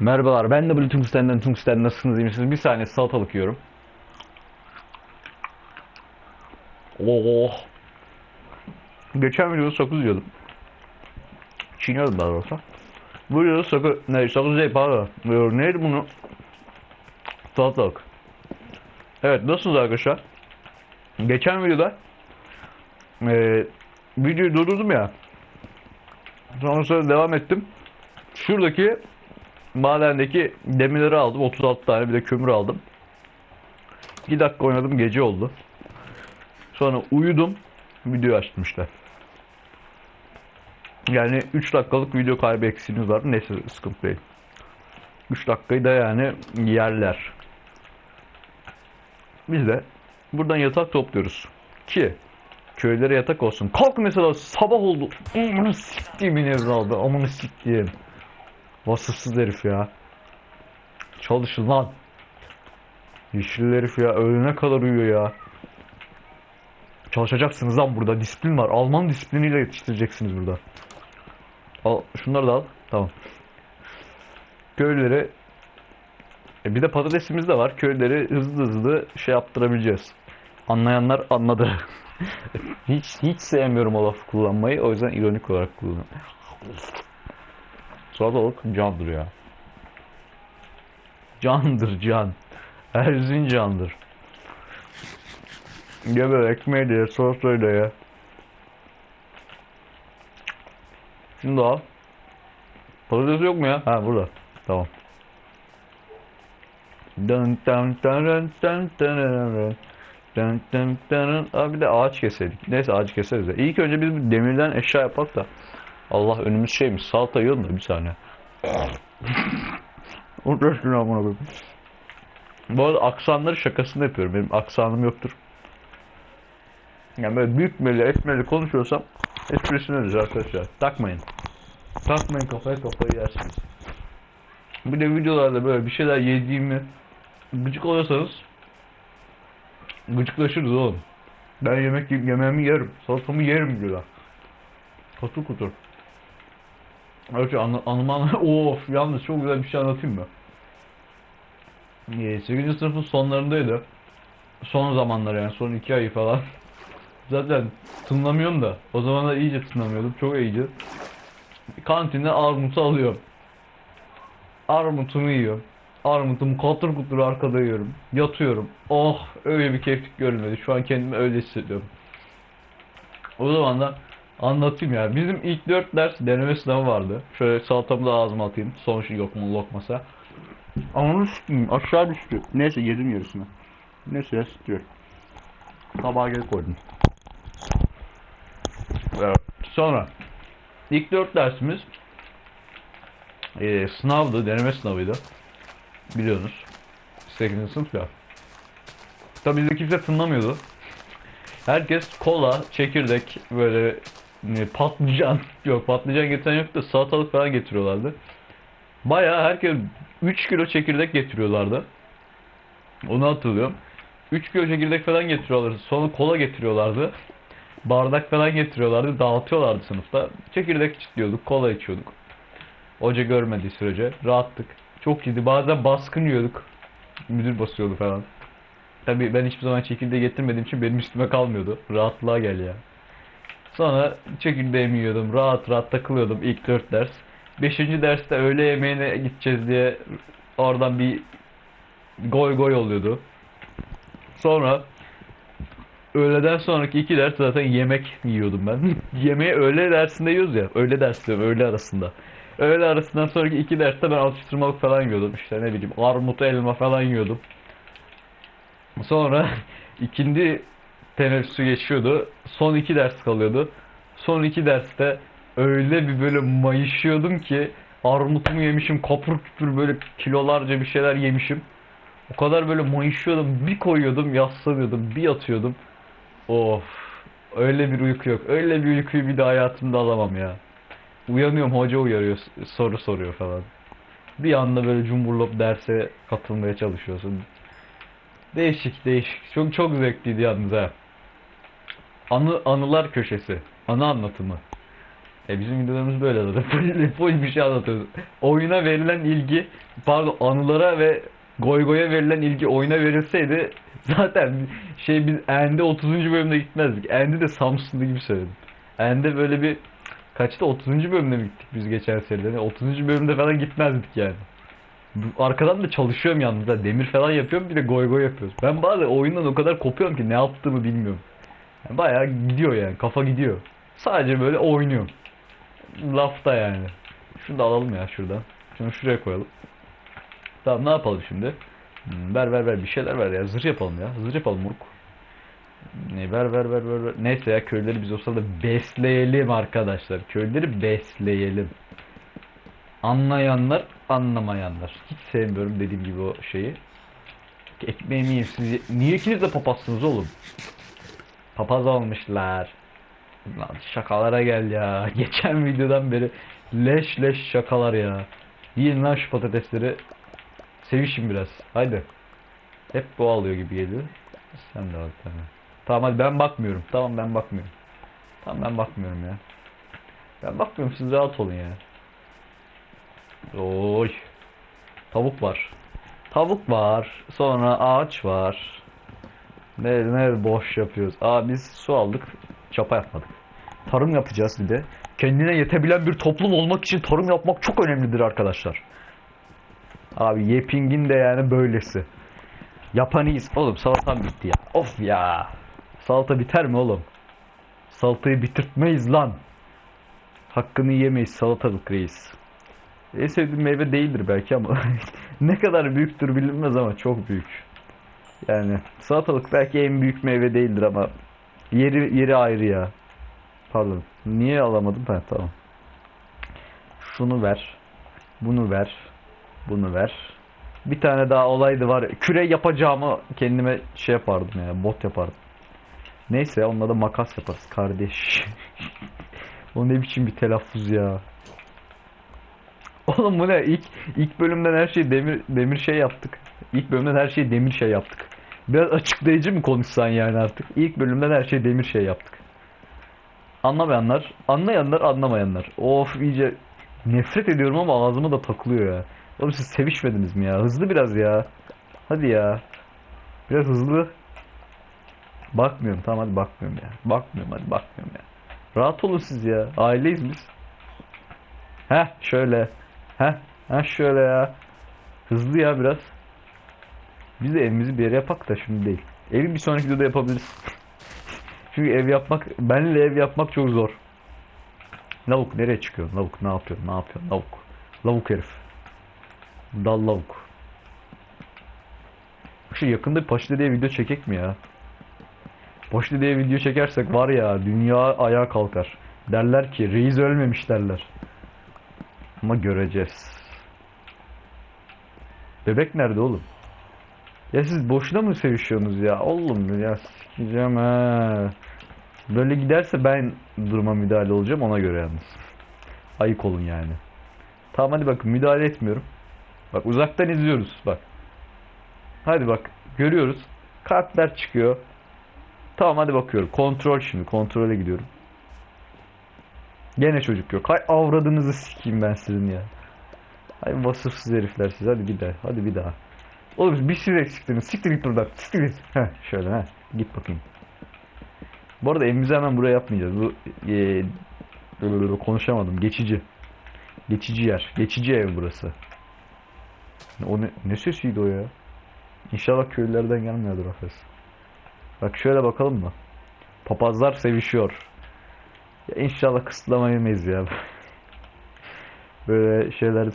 Merhabalar ben de böyle Tungsten'den Tungsten nasılsınız iyi misiniz? Bir saniye salatalık yiyorum. Oh. Geçen videoda sakız yiyordum. Çiğniyordum daha doğrusu. Bu videoda sakız, ne sakız değil pardon. Ee, Neydi bunu? Salatalık. Evet nasılsınız arkadaşlar? Geçen videoda eee videoyu durdurdum ya. Sonrasında devam ettim. Şuradaki madendeki demirleri aldım. 36 tane bir de kömür aldım. 2 dakika oynadım gece oldu. Sonra uyudum. Video işte. Yani 3 dakikalık video kaybı eksiğiniz var. Neyse sıkıntı değil. 3 dakikayı da yani yerler. Biz de buradan yatak topluyoruz. Ki köylere yatak olsun. Kalk mesela sabah oldu. Amına siktiğimin evladı. Amına siktiğim. Vasıfsız herif ya. Çalışın lan. Yeşil herif ya. Öğlene kadar uyuyor ya. Çalışacaksınız lan burada. Disiplin var. Alman disipliniyle yetiştireceksiniz burada. Al, şunları da al. Tamam. Köylere e bir de patatesimiz de var. Köyleri hızlı hızlı şey yaptırabileceğiz. Anlayanlar anladı. hiç hiç sevmiyorum o lafı kullanmayı. O yüzden ironik olarak kullanıyorum. Sırada Orkun Can duruyor. Candır can. Erzin candır. Ya böyle ekmeği diye sor söyle ya. Şunu da al. Patates yok mu ya? Ha burada. Tamam. Dın dın dın dın dın dın dın dın Abi bir de ağaç keselim. Neyse ağaç keseriz de. İlk önce biz demirden eşya yapak da. Allah önümüz şeymiş. Salata yiyorum da bir saniye. Şunu amına koyayım. Bu arada aksanları şakasını yapıyorum. Benim aksanım yoktur. Yani böyle büyük meli, etmeli konuşuyorsam esprisini arkadaşlar. Takmayın. Takmayın kafaya kafayı yersiniz. Bir de videolarda böyle bir şeyler yediğimi gıcık oluyorsanız gıcıklaşırız oğlum. Ben yemek yiyip yemeğimi yerim. Salatamı yerim diyorlar. Kutur kutur. Öyle anla, anıman of yalnız çok güzel bir şey anlatayım mı? Ee, 8. sınıfın sonlarındaydı. Son zamanlar yani son 2 ayı falan. Zaten tınlamıyorum da o zaman da iyice tınlamıyordum çok iyice. Kantinde armutu alıyorum. Armutumu yiyorum. Armutumu katır kutur arkada yiyorum. Yatıyorum. Oh öyle bir keyiflik görülmedi. Şu an kendimi öyle hissediyorum. O zaman da anlatayım ya. Bizim ilk 4 ders deneme sınavı vardı. Şöyle salatamı da ağzıma atayım. Son şey yok mu lokmasa. Ananı sikeyim aşağı düştü. Neyse yedim yarısını. Neyse istiyor. Tabağa geri koydum. Evet. Sonra ilk 4 dersimiz eee sınavdı, deneme sınavıydı. Biliyorsunuz. 8. sınıf ya. Tabii bizde kimse tınlamıyordu. Herkes kola, çekirdek, böyle patlıcan, yok patlıcan getiren yok da salatalık falan getiriyorlardı. Bayağı herkes 3 kilo çekirdek getiriyorlardı. Onu hatırlıyorum. 3 kilo çekirdek falan getiriyorlardı. Sonra kola getiriyorlardı. Bardak falan getiriyorlardı. Dağıtıyorlardı sınıfta. Çekirdek içiyorduk. Kola içiyorduk. Hoca görmediği sürece rahattık. Çok iyiydi. Bazen baskın yiyorduk. Müdür basıyordu falan. Tabii ben hiçbir zaman çekirdeği getirmediğim için benim üstüme kalmıyordu. Rahatlığa gel ya. Sonra çekirdeğimi yiyordum. Rahat rahat takılıyordum ilk 4 ders. 5. derste öğle yemeğine gideceğiz diye oradan bir goy goy oluyordu. Sonra öğleden sonraki iki ders zaten yemek yiyordum ben. Yemeği öğle dersinde yiyoruz ya. Öğle dersi diyorum, öğle arasında. Öğle arasından sonraki iki derste ben atıştırmalık falan yiyordum. İşte ne bileyim armut elma falan yiyordum. Sonra ikindi teneffüsü geçiyordu. Son iki ders kalıyordu. Son iki derste öyle bir böyle mayışıyordum ki armutumu yemişim kapur küpür böyle kilolarca bir şeyler yemişim. O kadar böyle mayışıyordum bir koyuyordum yaslanıyordum bir yatıyordum. Of öyle bir uyku yok. Öyle bir uykuyu bir daha hayatımda alamam ya. Uyanıyorum hoca uyarıyor soru soruyor falan. Bir anda böyle cumburlop derse katılmaya çalışıyorsun. Değişik değişik. Çok çok zevkliydi yalnız ha. Anı, anılar köşesi. Anı anlatımı. E bizim videolarımız böyle zaten. Full, bir şey anlatıyoruz. Oyuna verilen ilgi, pardon anılara ve goy goya verilen ilgi oyuna verilseydi zaten şey biz Ende 30. bölümde gitmezdik. Ende de Samsunlu gibi söyledim. Ende böyle bir kaçta 30. bölümde mi gittik biz geçen seride? Yani 30. bölümde falan gitmezdik yani. Arkadan da çalışıyorum yalnız da demir falan yapıyorum bir de goy yapıyoruz. Ben bazen oyundan o kadar kopuyorum ki ne yaptığımı bilmiyorum. Yani bayağı gidiyor yani kafa gidiyor. Sadece böyle oynuyorum. Lafta yani. Şunu da alalım ya şuradan. Şunu şuraya koyalım. Tamam ne yapalım şimdi? Hmm, ver ver ver bir şeyler ver ya. Zırh yapalım ya. Zırh yapalım Murk. Ne ver ver ver ver. Neyse ya köyleri biz o sırada besleyelim arkadaşlar. Köyleri besleyelim. Anlayanlar, anlamayanlar. Hiç sevmiyorum dediğim gibi o şeyi. Ekmeğimi yiyeyim siz. ye- Niye ikiniz de papazsınız oğlum? Papaz olmuşlar. Lan şakalara gel ya. Geçen videodan beri leş leş şakalar ya. Yiyin lan şu patatesleri. Sevişin biraz. Haydi. Hep bu alıyor gibi geliyor. Sen de al tamam. Tamam hadi ben bakmıyorum. Tamam ben bakmıyorum. Tamam ben bakmıyorum ya. Ben bakmıyorum siz rahat olun ya. Oy. Tavuk var. Tavuk var. Sonra ağaç var. Ne ne boş yapıyoruz. Aa biz su aldık. Çapa yapmadık. Tarım yapacağız bir de. Kendine yetebilen bir toplum olmak için tarım yapmak çok önemlidir arkadaşlar. Abi Yeping'in de yani böylesi. Yapanıyız. Oğlum salatam bitti ya. Of ya. Salata biter mi oğlum? Salatayı bitirtmeyiz lan. Hakkını yemeyiz salatalık reis. En sevdiğim meyve değildir belki ama ne kadar büyüktür bilinmez ama çok büyük. Yani salatalık belki en büyük meyve değildir ama yeri yeri ayrı ya. Pardon. Niye alamadım? Ha tamam. Şunu ver. Bunu ver. Bunu ver. Bir tane daha olaydı var. Küre yapacağımı kendime şey yapardım ya. Bot yapardım. Neyse onunla da makas yaparız kardeş. o ne biçim bir telaffuz ya. Oğlum bu ne? İlk, ilk bölümden her şeyi demir demir şey yaptık. İlk bölümden her şeyi demir şey yaptık. Biraz açıklayıcı mı konuşsan yani artık? İlk bölümden her şeyi demir şey yaptık. Anlamayanlar, anlayanlar, anlamayanlar. Of iyice nefret ediyorum ama ağzıma da takılıyor ya. Oğlum siz sevişmediniz mi ya? Hızlı biraz ya. Hadi ya. Biraz hızlı. Bakmıyorum tamam hadi bakmıyorum ya. Bakmıyorum hadi bakmıyorum ya. Rahat olun siz ya. Aileyiz biz. Heh şöyle. Heh. Heh şöyle ya. Hızlı ya biraz. Biz de evimizi bir yere yapak da şimdi değil. Evi bir sonraki videoda yapabiliriz. Çünkü ev yapmak, benle ev yapmak çok zor. Lavuk nereye çıkıyor? Lavuk ne yapıyor? Ne yapıyor? Lavuk. Lavuk herif. Dal lavuk. Şu yakında bir Paşa diye video çekek mi ya? Paşa diye video çekersek var ya dünya ayağa kalkar. Derler ki reis ölmemiş derler. Ama göreceğiz. Bebek nerede oğlum? Ya siz boşuna mı sevişiyorsunuz ya? Oğlum ya sikeceğim ha. Böyle giderse ben duruma müdahale olacağım ona göre yalnız. Ayık olun yani. Tamam hadi bakın müdahale etmiyorum. Bak uzaktan izliyoruz bak. Hadi bak görüyoruz. Kartlar çıkıyor. Tamam hadi bakıyorum. Kontrol şimdi. Kontrole gidiyorum. Gene çocuk yok. Hay avradınızı sikeyim ben sizin ya. Hay vasıfsız herifler siz. Hadi bir daha. Hadi bir daha. Oğlum bir siz eksiktiniz. Siktir git buradan. Siktir git. Heh şöyle ha. Git bakayım. Bu arada evimizi hemen buraya yapmayacağız. Bu e, konuşamadım. Geçici. Geçici yer. Geçici ev burası. O ne, ne sesiydi o ya? İnşallah köylülerden gelmiyordur Hafez. Bak şöyle bakalım mı? Papazlar sevişiyor. Ya inşallah kısıtlama ya. Böyle şeyler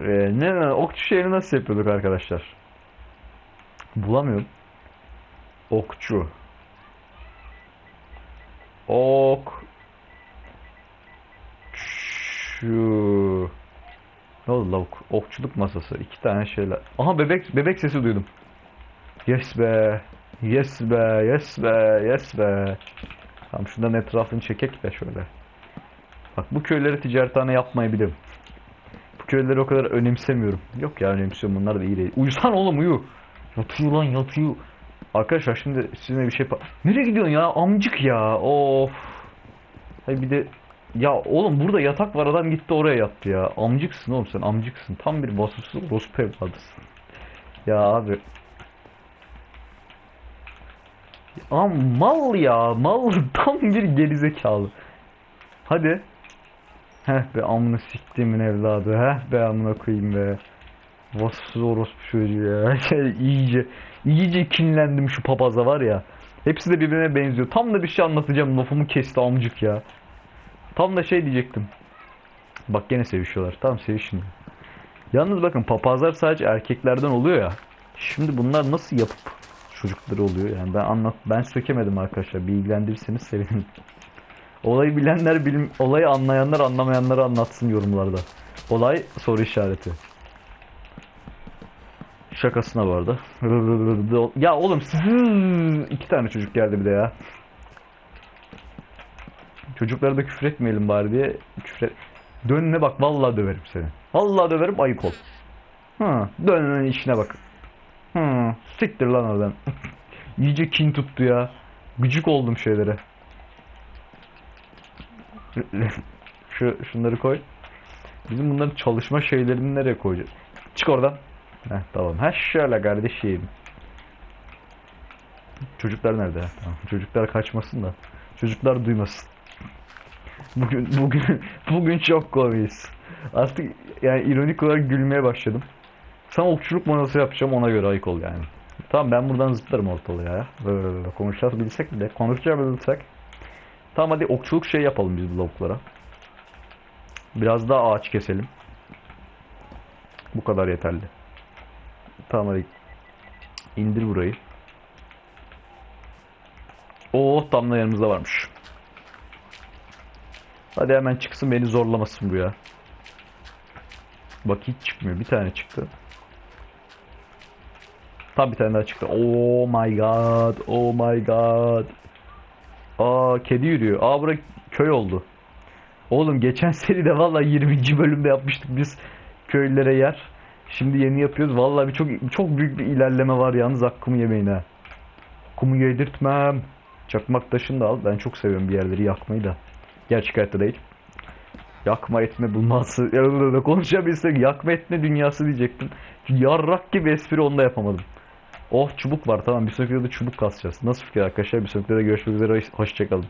ee, ne okçu şeyini nasıl yapıyorduk arkadaşlar? Bulamıyorum. Okçu. Ok. Şu. Ne oldu lavuk? Okçuluk masası. iki tane şeyler. Aha bebek bebek sesi duydum. Yes be. Yes be. Yes be. Yes be. Tamam şundan etrafını çekek de şöyle. Bak bu köyleri ticarethane yapmayı köyleri o kadar önemsemiyorum. Yok ya önemsiyorum bunlar da iyi değil. Uyusan oğlum uyu. Yatıyor lan yatıyor. Arkadaşlar şimdi sizinle bir şey Nereye gidiyorsun ya amcık ya of. Hayır bir de Ya oğlum burada yatak var adam gitti oraya yattı ya. Amcıksın oğlum sen amcıksın. Tam bir vasıfsız orospu evladısın. Ya abi. Ya mal ya mal tam bir gerizekalı. Hadi. Heh be amına siktiğimin evladı. Heh be amına koyayım be. Vasıfsız orospu çocuğu ya. Şey, iyice iyice kinlendim şu papaza var ya. Hepsi de birbirine benziyor. Tam da bir şey anlatacağım. Lafımı kesti amcık ya. Tam da şey diyecektim. Bak gene sevişiyorlar. Tamam sevişin. Yalnız bakın papazlar sadece erkeklerden oluyor ya. Şimdi bunlar nasıl yapıp çocukları oluyor yani ben anlat ben sökemedim arkadaşlar. Bilgilendirirseniz sevinirim. Olayı bilenler bilim olayı anlayanlar anlamayanları anlatsın yorumlarda. Olay soru işareti. Şakasına bu arada. Ya oğlum iki tane çocuk geldi bir de ya. Çocuklara da küfür etmeyelim bari diye küfür et. Dönüne bak vallahi döverim seni. Vallahi döverim ayık ol. Hı, dön işine bak. Hı, siktir lan oradan. İyice kin tuttu ya. Gıcık oldum şeylere. Şu şunları koy. Bizim bunların çalışma şeylerini nereye koyacağız? Çık oradan. Heh, tamam. Ha şöyle kardeşim. Çocuklar nerede? Tamam. Çocuklar kaçmasın da. Çocuklar duymasın. Bugün bugün bugün çok komiyiz. Artık yani ironik olarak gülmeye başladım. Sana okçuluk manası yapacağım ona göre ayık ol yani. Tamam ben buradan zıplarım ortalığa ya. Böyle konuşacağız bilsek bile. Konuşacağız bilsek. Tamam hadi okçuluk şey yapalım biz bu lavuklara. Biraz daha ağaç keselim. Bu kadar yeterli. Tamam hadi. İndir burayı. Oo tam da yanımızda varmış. Hadi hemen çıksın beni zorlamasın bu ya. Bak hiç çıkmıyor. Bir tane çıktı. Tam bir tane daha çıktı. Oh my god. Oh my god. Aa kedi yürüyor. Aa bura köy oldu. Oğlum geçen seride vallahi 20. bölümde yapmıştık biz köylülere yer. Şimdi yeni yapıyoruz. Vallahi bir çok çok büyük bir ilerleme var yalnız hakkımı yemeyin. Kumu yedirtmem. Çakmak taşını da al. Ben çok seviyorum bir yerleri yakmayı da. Gerçek hayatta değil. Yakma etme bulması. Konuşabilsek yakma etme dünyası diyecektim. Yarrak gibi espri onda yapamadım. Oh çubuk var tamam bir sonraki videoda çubuk kasacağız. Nasıl fikir arkadaşlar? Bir sonraki videoda görüşmek üzere. Hoşçakalın.